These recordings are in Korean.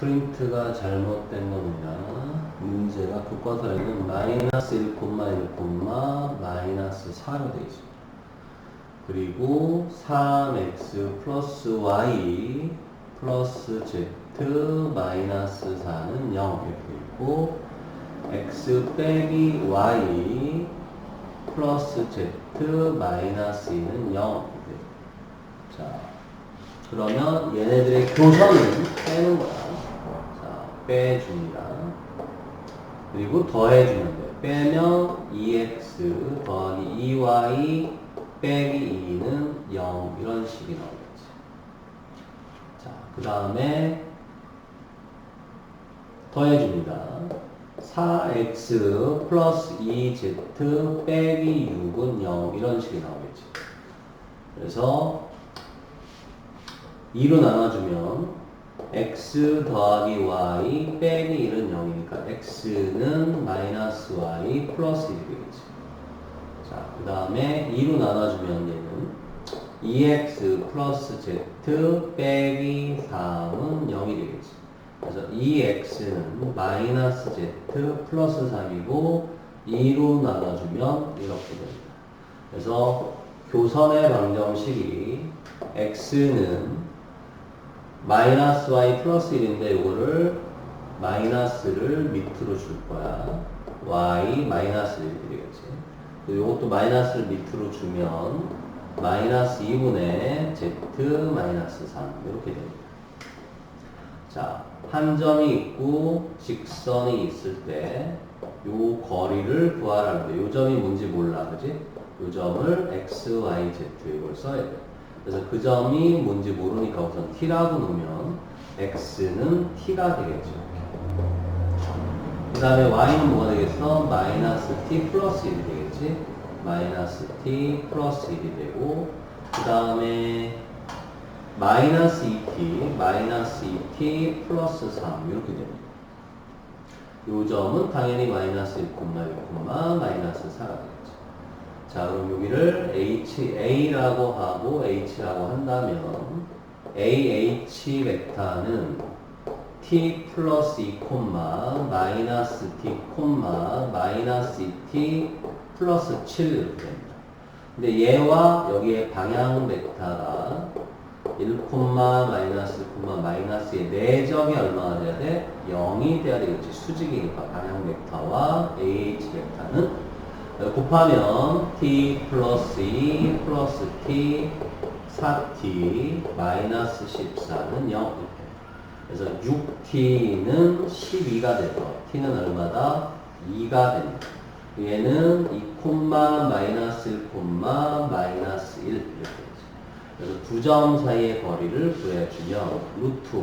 프린트가 잘못된 겁니다. 문제가 교과서에는 마이너스 1, 1, 마이너스 4로 되어 있습니다. 그리고 3x 플러스 y 플러스 z 마이너스 4는 0 이렇게 있고 x 빼기 y 플러스 z 마이너스 2는 0 이렇게 자 그러면 얘네들의 교선은 빼는 거야 자 빼줍니다. 그리고 더해주면 돼 빼면 2x 더하기 2y 빼기 2는 0 이런 식이 나오겠지. 자그 다음에 더해줍니다. 4x 플러스 2z 빼기 6은 0 이런 식이 나오겠지. 그래서 2로 나눠주면 x 더하기 y 빼기 1은 0이니까 x는 마이너스 y 플러스 1이 되겠지 자, 그 다음에 2로 나눠주면 얘는 2x 플러스 z 빼기 3은 0이 되겠지 그래서 2x는 마이너스 z 플러스 3이고 2로 나눠주면 이렇게 됩니다. 그래서 교선의 방정식이 x는 마이너스 y 플러스 1인데 이거를 마이너스를 밑으로 줄 거야. y 마이너스 1이 되겠지. 이것도 마이너스를 밑으로 주면 마이너스 2분의 z 마이너스 3 이렇게 됩니다. 자, 한 점이 있고 직선이 있을 때 요 거리를 구하라는데 요 점이 뭔지 몰라, 그지? 요 점을 x, y, z 이걸 써야 돼. 그래서 그 점이 뭔지 모르니까 우선 t라고 놓으면 x는 t가 되겠죠. 그 다음에 y는 뭐가 되겠어? 마이너스 t 플러스 1이 되겠지? 마이너스 t 플러스 1이 되고 그 다음에 마이너스 2t, 마이너스 2t 플러스 3 이렇게 됩니다. 요 점은 당연히 마이너스 1, 1, 마이너스 4가 되겠죠. 자, 그럼 여기를 h, a라고 하고 h라고 한다면 ah 벡터는 t 플러스 2, 마이너스 t, 마이너스 2t 플러스 7 이렇게 됩니다. 근데 얘와 여기에 방향 벡터가 1, 마이너스 1, 마이너스의 내점이 얼마나 돼야 돼? 0이 돼야 되겠지. 수직이니까 방향 벡터와 AH 벡터는 곱하면 t 플러스 2 플러스 t 4t 마이너스 14는 0 이렇게. 그래서 6t는 12가 돼서 t는 얼마다? 2가 됩니다. 얘는 2, 마이너스 1, 마이너스 1 이렇게 되죠. 그래서 두 점 사이의 거리를 구해주면 루트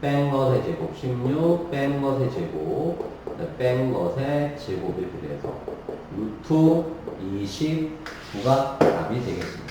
뺀 것의 제곱 16, 뺀 것의 제곱, 뺀 것의 제곱 이렇게 돼서 루트 29가 답이 되겠습니다.